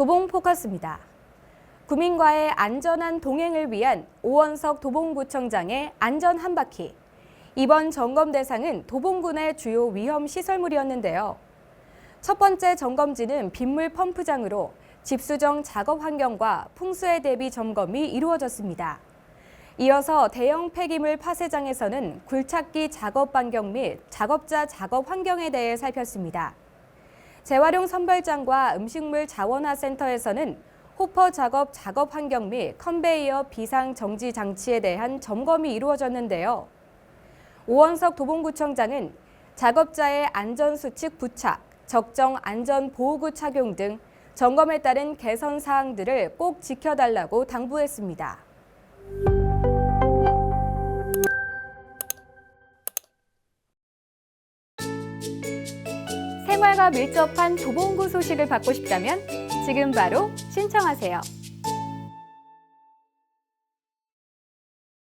도봉 포커스입니다. 구민과의 안전한 동행을 위한 오원석 도봉구청장의 안전 한 바퀴. 이번 점검 대상은 도봉군의 주요 위험 시설물이었는데요. 첫 번째 점검지는 빗물 펌프장으로 집수정 작업 환경과 풍수에 대비 점검이 이루어졌습니다. 이어서 대형 폐기물 파쇄장에서는 굴착기 작업 반경 및 작업자 작업 환경에 대해 살폈습니다. 재활용 선별장과 음식물 자원화 센터에서는 호퍼 작업 작업 환경 및 컨베이어 비상 정지 장치에 대한 점검이 이루어졌는데요. 오원석 도봉구청장은 작업자의 안전 수칙 부착, 적정 안전 보호구 착용 등 점검에 따른 개선 사항들을 꼭 지켜달라고 당부했습니다. 생활과 밀접한 도봉구 소식을 받고 싶다면 지금 바로 신청하세요.